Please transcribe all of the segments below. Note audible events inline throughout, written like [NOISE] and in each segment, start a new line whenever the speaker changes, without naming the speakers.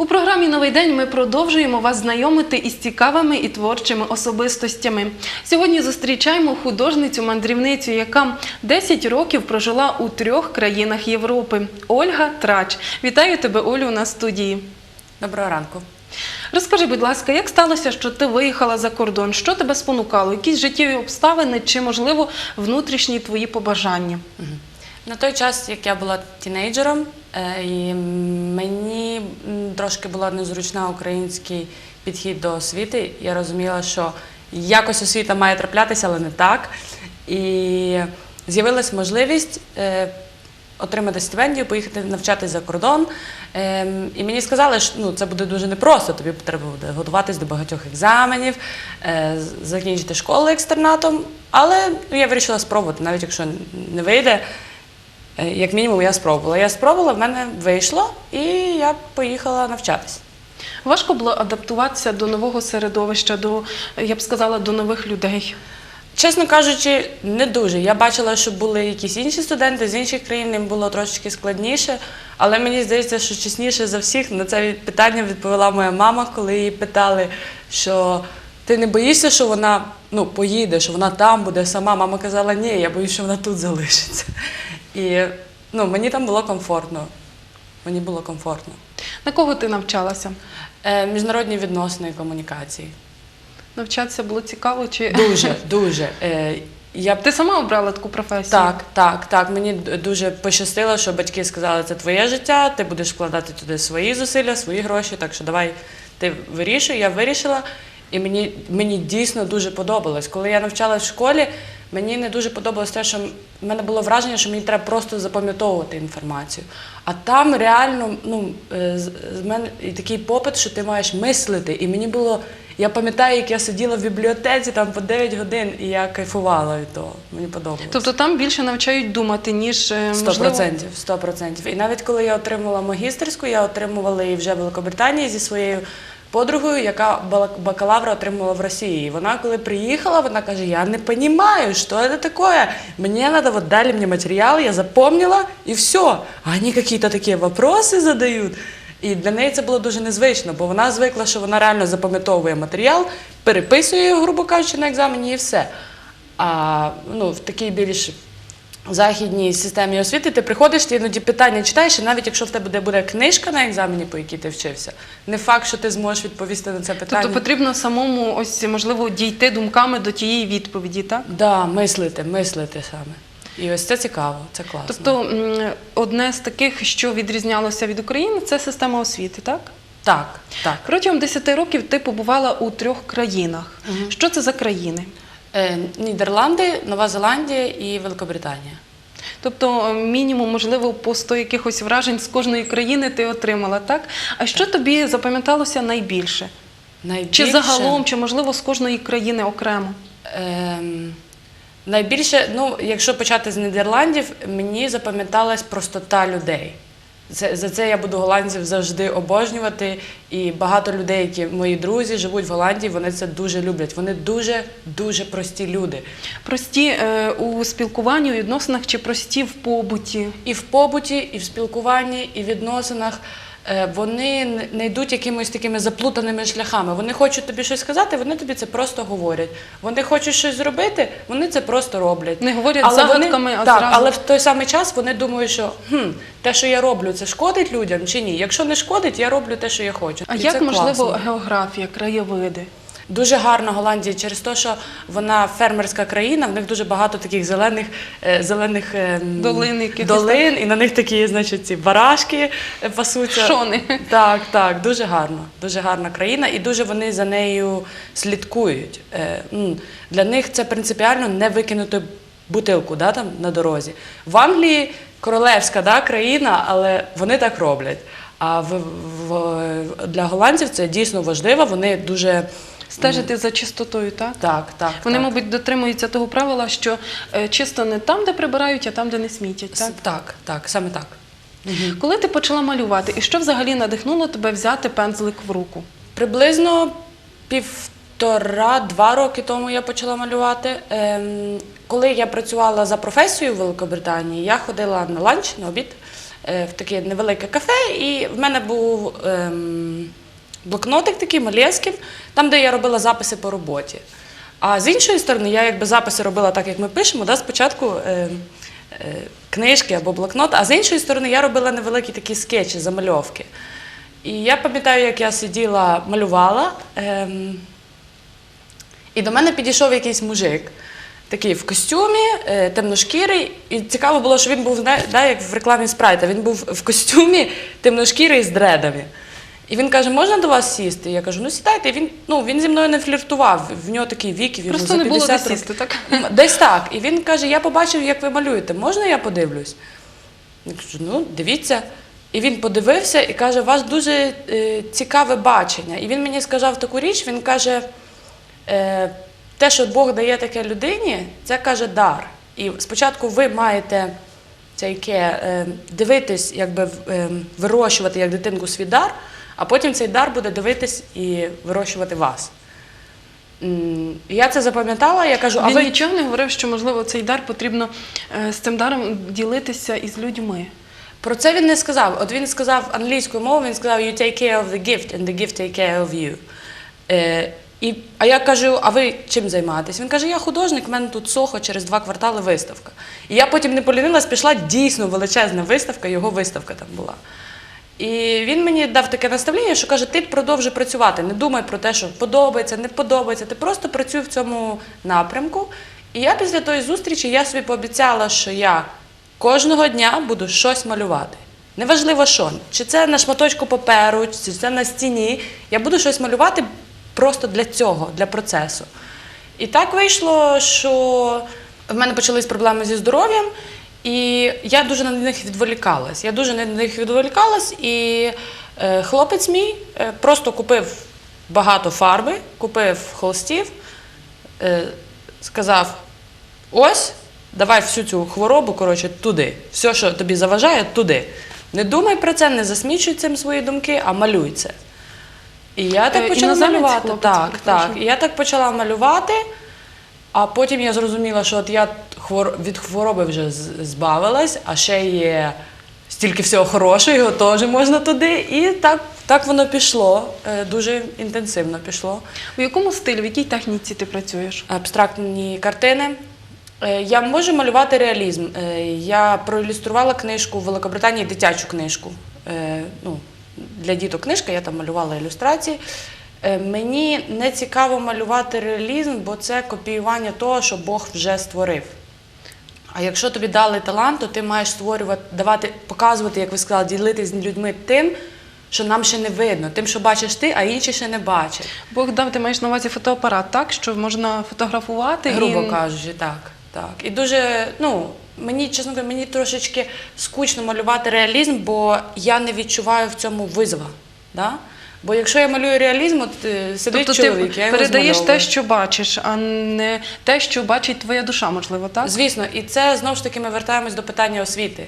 У програмі Новий день ми продовжуємо вас знайомити із цікавими і творчими особистостями. Сьогодні зустрічаємо художницю-мандрівницю, яка 10 років прожила у трьох країнах Європи. Ольга Трач. Вітаю тебе, Олю, на студії.
Доброго ранку.
Розкажи, будь ласка, як сталося, що ти виїхала за кордон? Що тебе спонукало? Якісь життєві обставини чи, можливо, внутрішні твої побажання?
На той час, як я була тінейджером, е, і мені трошки була незручна український підхід до освіти. Я розуміла, що якось освіта має траплятися, але не так. І з'явилась можливість е, отримати стипендію, поїхати навчатись за кордон. Ем, І мені сказали, що ну, це буде дуже непросто. Тобі треба буде готуватись до багатьох екзаменів, е, закінчити школу екстернатом. Але ну, я вирішила спробувати, навіть якщо не вийде. Е, Як мінімум, я спробувала. Я спробувала, в мене вийшло, і я поїхала навчатись.
Важко було адаптуватися до нового середовища, до, я б сказала, до нових людей.
Чесно кажучи, не дуже. Я бачила, що були якісь інші студенти з інших країн, їм було трошечки складніше. Але мені здається, що чесніше за всіх на це питання відповіла моя мама, коли її питали, що ти не боїшся, що вона ну, поїде, що вона там буде сама. Мама казала, ні, я боюсь, що вона тут залишиться. І ну, мені там було комфортно. Мені було комфортно.
На кого ти навчалася?
Е, міжнародні відносини і комунікації.
Навчатися було цікаво чи
Дуже, дуже. [LAUGHS] Е, я
ти сама обрала таку професію?
Так, так, так. Мені дуже пощастило, що батьки сказали, це твоє життя, ти будеш вкладати туди свої зусилля, свої гроші, так що давай ти вирішуй. Я вирішила, і мені, мені дійсно дуже подобалось. Коли я навчалась в школі, мені не дуже подобалось те, що в мене було враження, що мені треба просто запам'ятовувати інформацію. А там реально ну, е, з мене і такий попит, що ти маєш мислити. І мені було. Я пам'ятаю, як я сиділа в бібліотеці там по 9 годин, і я кайфувала від того. Мені подобалось.
Тобто там більше навчають думати, ніж е,
Сто
можливо...
процентів, сто процентів. І навіть коли я отримала магістерську, я отримувала її вже в Великобританії зі своєю подругою, яка бакалавра отримувала в Росії. І вона, коли приїхала, вона каже: Я не розумію, що це таке. Мені треба, вот дали мені матеріал, я запомнила, і все. А вони якісь такі вопроси задають. І для неї це було дуже незвично, бо вона звикла, що вона реально запам'ятовує матеріал, переписує грубо кажучи, на екзамені і все. А ну, в такій більш західній системі освіти ти приходиш, ти іноді питання читаєш, і навіть якщо в тебе буде- книжка на екзамені, по якій ти вчився, не факт, що ти зможеш відповісти на це питання.
Тобто потрібно самому ось можливо дійти думками до тієї відповіді, так?
Да, мислити, мислити саме. І ось це цікаво, це класно.
Тобто одне з таких, що відрізнялося від України, це система освіти, так?
так, так.
Протягом 10 років ти побувала у трьох країнах. Що це за країни?
Е, Нідерланди, Нова Зеландія і Великобританія.
Тобто, е, мінімум, можливо, по 100 якихось вражень з кожної країни ти отримала, так? А що тобі запам'яталося найбільше?
Найбільше,
Чи загалом, чи можливо з кожної країни окремо?
Ем, найбільше, ну, якщо почати з Нідерландів, мені запам'яталась простота людей. Це, за це я буду голландців завжди обожнювати. І багато людей, які мої друзі живуть в Голландії, вони це дуже люблять. Вони дуже дуже прості люди.
Прості е, у спілкуванні, у відносинах чи прості в побуті?
І в побуті, і в спілкуванні, і в відносинах. Е, Вони не- йдуть якимись такими заплутаними шляхами. Вони хочуть тобі щось сказати, вони тобі це просто говорять. Вони хочуть щось зробити, вони це просто роблять.
Не говорять
Але вони-
а
так, але в той самий час вони думають, що хм, те, що я роблю, це шкодить людям чи ні. Якщо не шкодить, я роблю те, що я хочу.
А
І
як
це
можливо
класно.
географія, краєвиди?
Дуже гарна Голландія через те, що вона фермерська країна, в них дуже багато таких зелених, е, зелених ем,
Долин
долин, і на них такі, значить, ці барашки е, пасуться.
Шони.
Так, так, дуже гарно. Дуже гарна країна, і дуже вони за нею слідкують. Е, Для них це принципіально не викинути бутилку да, там, на дорозі. В Англії королевська да, країна, але вони так роблять. А в, в, для голландців це дійсно важливо. Вони дуже
Стежити за чистотою, так?
так, так.
Вони,
так.
мабуть, дотримуються того правила, що е, чисто не там, де прибирають, а там, де не смітять. Так?
Так, так, саме так.
Коли ти почала малювати, і що взагалі надихнуло тебе взяти пензлик в руку?
Приблизно півтора-два роки тому я почала малювати. Ем, коли я працювала за професією в Великобританії, я ходила на ланч, на обід е, в таке невелике кафе, і в мене був ем, блокнотик такий Малєскін, там, де я робила записи по роботі. А з іншої сторони, я якби записи робила так, як ми пишемо, да, спочатку е, е, книжки або блокнот, а з іншої сторони, я робила невеликі такі скетчі, замальовки. І я пам'ятаю, як я сиділа, малювала. Ем, і до мене підійшов якийсь мужик, такий в костюмі, е, темношкірий. І цікаво було, що він був да, як в рекламі спрайта. Він був в костюмі темношкірий з дредами. І він каже: можна до вас сісти? Я кажу, ну сідайте. І він, ну, він зі мною не фліртував. В нього такий вік, він
Просто
за
не було де
50 років.
сісти, так?
Десь так. І він каже: Я побачив, як ви малюєте. Можна я подивлюсь? Я кажу, ну, дивіться. І він подивився і каже: у вас дуже е, цікаве бачення. І він мені сказав таку річ: він каже, е, те, що Бог дає таке людині, це каже дар. І спочатку ви маєте це яке, е, дивитись, якби е, вирощувати як дитинку свій дар, а потім цей дар буде дивитись і вирощувати вас. Я це запам'ятала, я кажу, а
Він
ви
нічого не говорив, що можливо цей дар потрібно е, з цим даром ділитися із людьми.
Про це він не сказав. От він сказав англійською мовою, він сказав you take care of the gift and the gift take care of you. Е, і, а я кажу, а ви чим займаєтесь? Він каже, я художник, в мене тут сохо через два квартали виставка. І я потім не полінилась, пішла дійсно величезна виставка, його виставка там була. І він мені дав таке наставлення, що каже, ти продовжуй працювати, не думай про те, що подобається, не подобається. Ти просто працюй в цьому напрямку. І я після тої зустрічі я собі пообіцяла, що я кожного дня буду щось малювати. Неважливо що, чи це на шматочку паперу, чи це на стіні. Я буду щось малювати просто для цього, для процесу. І так вийшло, що в мене почались проблеми зі здоров'ям, і я дуже на них відволікалась. Я дуже на них відволікалась, і е, хлопець мій е, просто купив багато фарби, купив холстів, е, сказав: ось, давай всю цю хворобу, коротше, туди. Все, що тобі заважає, туди. Не думай про це, не засмічуй цим свої думки, а малюй це. І я
Е,
так почала
іноземець
малювати.
хлопець,
Так, так. І я так почала малювати, а потім я зрозуміла, що от я хвор... від хвороби вже збавилась, а ще є стільки всього хорошого, його теж можна туди. І так, так воно пішло. Е, Дуже інтенсивно пішло.
У якому стилі, в якій техніці ти працюєш?
Абстрактні картини. Е, Я можу малювати реалізм. Е, Я проілюструвала книжку в Великобританії, дитячу книжку. Ну, для діток книжка, я там малювала ілюстрації. Е, Мені не цікаво малювати реалізм, бо це копіювання того, що Бог вже створив. А якщо тобі дали талант, то ти маєш створювати, давати, показувати, як ви сказали, ділитися з людьми тим, що нам ще не видно, тим, що бачиш ти, а інші ще не бачать.
Бог дав, ти маєш на увазі фотоапарат, так? Що можна фотографувати
Грубо
і...
кажучи, так. так. І дуже, ну, мені, чесно кажучи, мені трошечки скучно малювати реалізм, бо я не відчуваю в цьому визова. Да? Бо якщо я малюю реалізм, от е, сидить
Тобто
чоловік,
ти
я його
передаєш те,
змальовую.
що бачиш, а не те, що бачить твоя душа, можливо, так?
Звісно, і це знову ж таки ми вертаємось до питання освіти.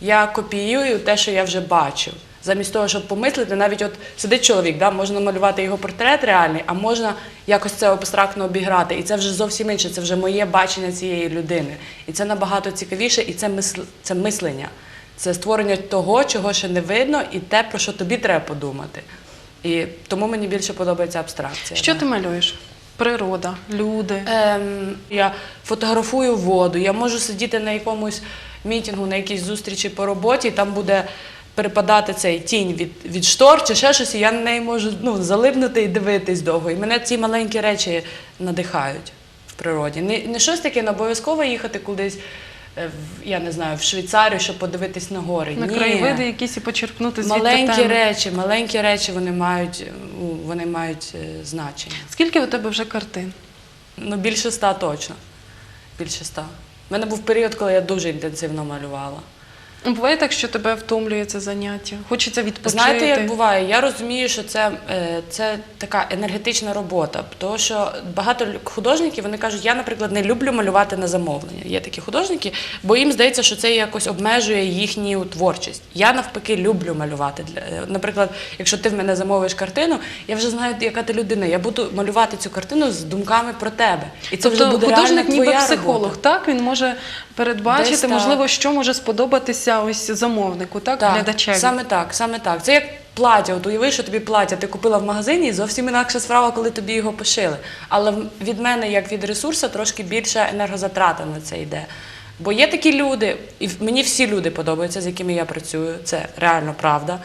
Я копіюю те, що я вже бачив. Замість того, щоб помислити, навіть от сидить чоловік, да, можна малювати його портрет реальний, а можна якось це абстрактно обіграти. І це вже зовсім інше, це вже моє бачення цієї людини. І це набагато цікавіше, і це, мисл... це мислення. Це створення того, чого ще не видно, і те, про що тобі треба подумати. І тому мені більше подобається абстракція.
Що
да.
ти малюєш? Природа, люди.
Ем, я фотографую воду, я можу сидіти на якомусь мітингу, на якійсь зустрічі по роботі, і там буде перепадати цей тінь від, від штор чи ще щось, і я на неї можу ну, залипнути і дивитись довго. І мене ці маленькі речі надихають в природі. Не, не щось таке, не обов'язково їхати кудись, я не знаю, в Швейцарію, щоб подивитись на гори.
на
Ні.
краєвиди якісь і почерпнути звідти
Маленькі
теми.
речі, маленькі речі вони мають, е, вони мають е, значення.
Скільки у тебе вже картин?
Ну, більше ста точно. Більше ста. У мене був період, коли я дуже інтенсивно малювала.
Буває так, що тебе втомлює це заняття. Хочеться відпочити.
Знаєте, як буває? Я розумію, що це, е, це така енергетична робота. Тому що багато художників вони кажуть, я, наприклад, не люблю малювати на замовлення. Є такі художники, бо їм здається, що це якось обмежує їхню творчість. Я навпаки люблю малювати. Е, Наприклад, якщо ти в мене замовиш картину, я вже знаю, яка ти людина. Я буду малювати цю картину з думками про тебе. І це
тобто
вже буде
художник ніби
твоя
психолог,
робота.
так? Він може передбачити,
Десь так.
можливо, що може сподобатися ось замовнику, так, глядачеві.
Саме так, саме так. Це як плаття. От уяви, що тобі плаття ти купила в магазині, і зовсім інакша справа, коли тобі його пошили. Але від мене, як від ресурсу, трошки більше енергозатрата на це йде. Бо є такі люди, і мені всі люди подобаються, з якими я працюю. Це реально правда.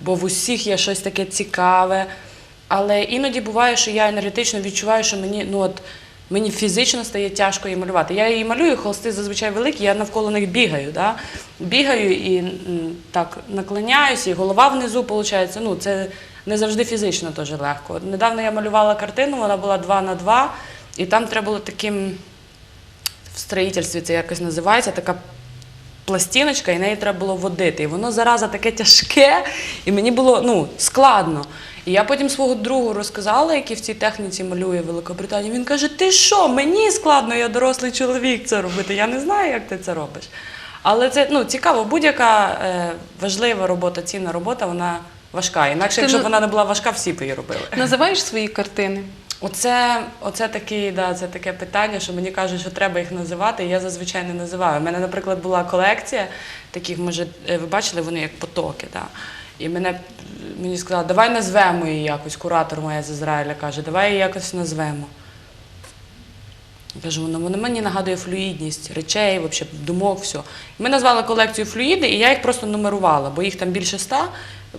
Бо в усіх є щось таке цікаве. Але іноді буває, що я енергетично відчуваю, що мені ну от мені фізично стає тяжко її малювати. Я її малюю, холсти зазвичай великі, я навколо них бігаю. Да? Бігаю і так наклоняюся, і голова внизу виходить. Ну, це не завжди фізично дуже легко. Недавно я малювала картину, вона була 2 на 2, і там треба було таким в строїтельстві це якось називається, така пластиночка, і неї треба було водити. І воно зараза таке тяжке, і мені було ну, складно. І я потім свого другу розказала, який в цій техніці малює в Великобританії. Він каже: Ти що, мені складно, я дорослий чоловік це робити. Я не знаю, як ти це робиш. Але це ну, цікаво, будь-яка е, важлива робота, цінна робота, вона важка. Інакше,
Ти
якщо б вона не була важка, всі б її робили.
Називаєш свої картини?
Оце, оце, такі, да, це таке питання, що мені кажуть, що треба їх називати, і я зазвичай не називаю. У мене, наприклад, була колекція таких, може, е, ви бачили, вони як потоки. Да? І мене, мені сказали, давай назвемо її якось. Куратор моя з Ізраїля каже, давай її якось назвемо. Я кажу, воно, воно мені нагадує флюїдність речей, вообще, думок, все. Ми назвали колекцію флюїди, і я їх просто нумерувала, бо їх там більше ста.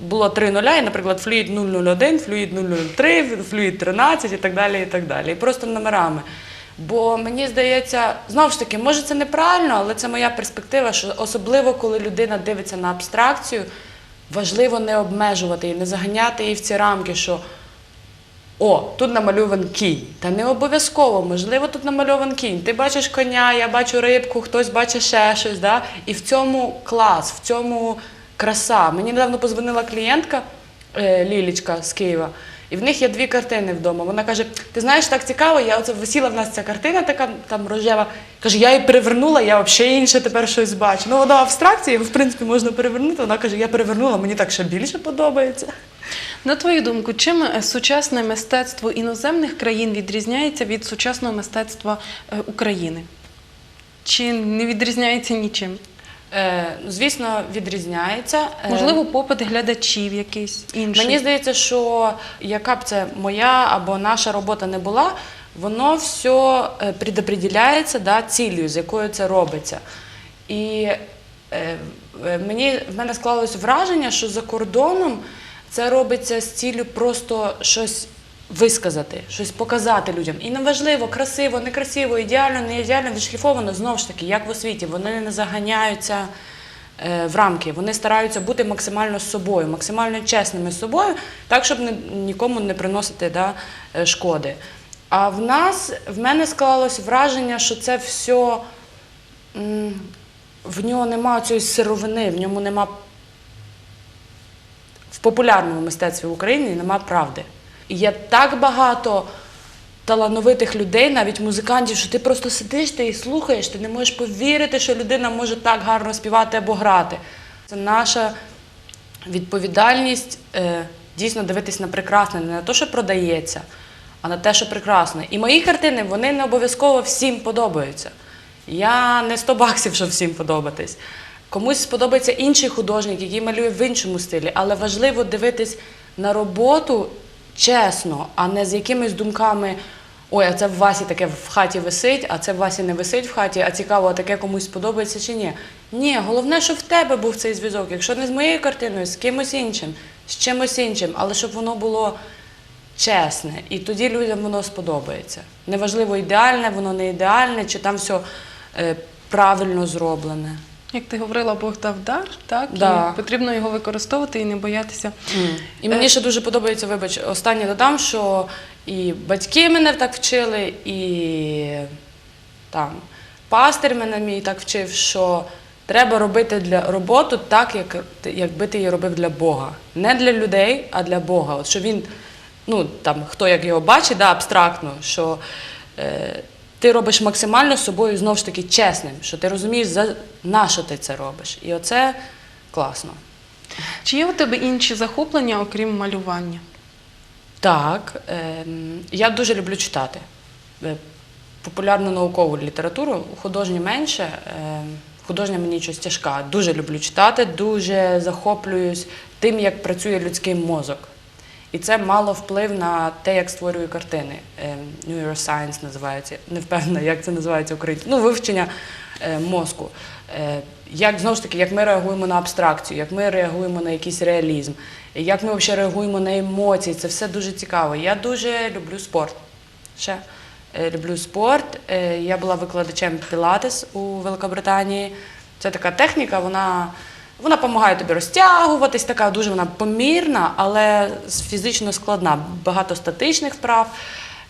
Було три нуля, і, наприклад, флюїд 001, флюїд 003, флюїд 13 і так далі. І так далі. І просто номерами. Бо мені здається, знову ж таки, може це неправильно, але це моя перспектива, що особливо коли людина дивиться на абстракцію, важливо не обмежувати і не заганяти її в ці рамки, що о, тут намальован кінь. Та не обов'язково, можливо, тут намальован кінь. Ти бачиш коня, я бачу рибку, хтось бачить ще щось. Да? І в цьому клас, в цьому краса. Мені недавно позвонила клієнтка е, Лілічка з Києва. І в них є дві картини вдома. Вона каже: Ти знаєш, так цікаво, я оце висіла в нас ця картина, така там рожева. Каже, я її перевернула, я взагалі інше тепер щось бачу. Ну, вона абстракція, його в принципі можна перевернути. Вона каже, я перевернула, мені так ще більше подобається.
На твою думку, чим е, сучасне мистецтво іноземних країн відрізняється від сучасного мистецтва е, України? Чи не відрізняється нічим?
Е, ну, звісно, відрізняється. Е,
Можливо, попит глядачів якийсь інший?
Мені здається, що яка б це моя або наша робота не була, воно все предопределяється да, ціллю, з якою це робиться. І е, мені, в мене склалось враження, що за кордоном це робиться з ціллю просто щось висказати, щось показати людям. І неважливо, красиво, некрасиво, ідеально, не ідеально, відшліфовано, знову ж таки, як в освіті, вони не заганяються е, в рамки. Вони стараються бути максимально з собою, максимально чесними з собою, так, щоб нікому не приносити да, е, шкоди. А в нас, в мене склалось враження, що це все, в нього нема цієї сировини, в ньому нема в популярному мистецтві в Україні нема правди. Є так багато талановитих людей, навіть музикантів, що ти просто сидиш ти і слухаєш, ти не можеш повірити, що людина може так гарно співати або грати. Це наша відповідальність е, дійсно дивитись на прекрасне, не на те, що продається, а на те, що прекрасне. І мої картини вони не обов'язково всім подобаються. Я не 100 баксів, щоб всім подобатись. Комусь сподобається інший художник, який малює в іншому стилі, але важливо дивитись на роботу чесно, а не з якимись думками. Ой, а це в Васі таке в хаті висить, а це в Васі не висить в хаті, а цікаво, а таке комусь сподобається чи ні. Ні, головне, щоб в тебе був цей зв'язок. Якщо не з моєю картиною, з кимось іншим, з чимось іншим, але щоб воно було чесне, і тоді людям воно сподобається. Неважливо, ідеальне, воно не ідеальне, чи там все правильно зроблене.
Як ти говорила, Бог дав дар, так?
Да.
І потрібно його використовувати і не боятися.
І мені ще дуже подобається, вибач, останнє додам, що і батьки мене так вчили, і там пастир мене мій так вчив, що треба робити для роботу так, як, якби ти її робив для Бога. Не для людей, а для Бога. От що він, ну там хто як його бачить, да, абстрактно, що е, ти робиш максимально з собою знову ж таки чесним, що ти розумієш, за на що ти це робиш. І оце класно.
Чи є у тебе інші захоплення, окрім малювання?
Так, ем, я дуже люблю читати. Е, популярну наукову літературу, художню менше. Е, Художня мені щось тяжка. Дуже люблю читати, дуже захоплююсь тим, як працює людський мозок. І це мало вплив на те, як створюю картини. Е, Neuroscience називається. Не впевнена, як це називається українською. Ну, вивчення е, мозку. Е, Як знову ж таки, як ми реагуємо на абстракцію, як ми реагуємо на якийсь реалізм, як ми взагалі реагуємо на емоції, це все дуже цікаво. Я дуже люблю спорт. Ще люблю спорт. Я була викладачем пілатес у Великобританії. Це така техніка, вона, вона допомагає тобі розтягуватись, така дуже вона помірна, але фізично складна. Багато статичних вправ.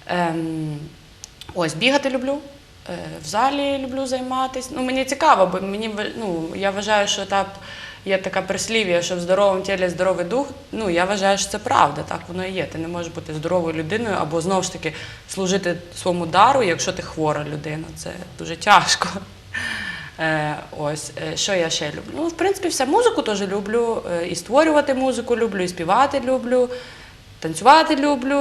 Ем, ось бігати люблю. Е, В залі люблю займатися. Ну, мені цікаво, бо мені ну, я вважаю, що етап є така прислів'я, що в здоровому тілі здоровий дух. Ну, я вважаю, що це правда, так воно і є. Ти не можеш бути здоровою людиною або знову ж таки служити своєму дару, якщо ти хвора людина. Це дуже тяжко. Е, ось, е, що я ще люблю? Ну, в принципі, все. Музику теж люблю, е, і створювати музику люблю, і співати люблю, танцювати люблю.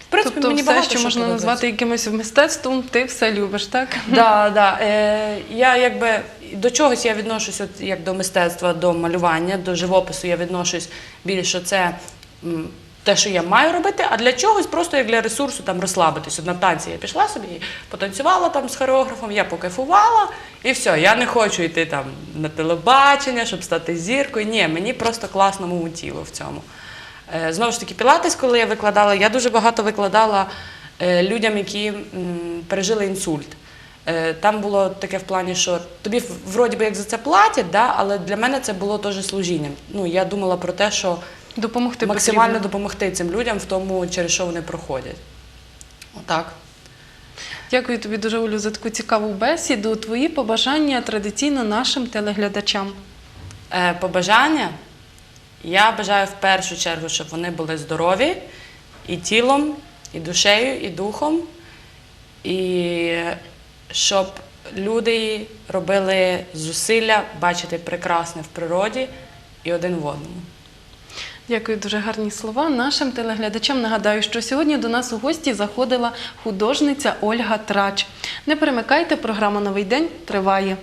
В принципі,
тобто
мені
все,
багато
що можна
подобається.
назвати якимось мистецтвом, ти все любиш, так?
Да, да. Е, я якби до чогось я відношусь от, як до мистецтва, до малювання, до живопису я відношусь більше, це те, що я маю робити, а для чогось просто як для ресурсу там розслабитись. От на танці я пішла собі, потанцювала там з хореографом, я покайфувала, і все. Я не хочу йти там на телебачення, щоб стати зіркою. Ні, мені просто класно моєму тілу в цьому. Е, Знову ж таки, пілатес, коли я викладала, я дуже багато викладала е, людям, які пережили інсульт. Е, Там було таке в плані, що тобі вроді би як за це платять, да, але для мене це було теж служінням. Ну, я думала про те, що
Допомогти
максимально
потрібно.
допомогти цим людям в тому, через що вони проходять. Отак.
Дякую тобі дуже, Олю, за таку цікаву бесіду. Твої побажання традиційно нашим телеглядачам.
Е, побажання. Я бажаю в першу чергу, щоб вони були здорові і тілом, і душею, і духом, і щоб люди робили зусилля бачити прекрасне в природі і один в одному.
Дякую, дуже гарні слова. Нашим телеглядачам нагадаю, що сьогодні до нас у гості заходила художниця Ольга Трач. Не перемикайте, програма Новий день триває.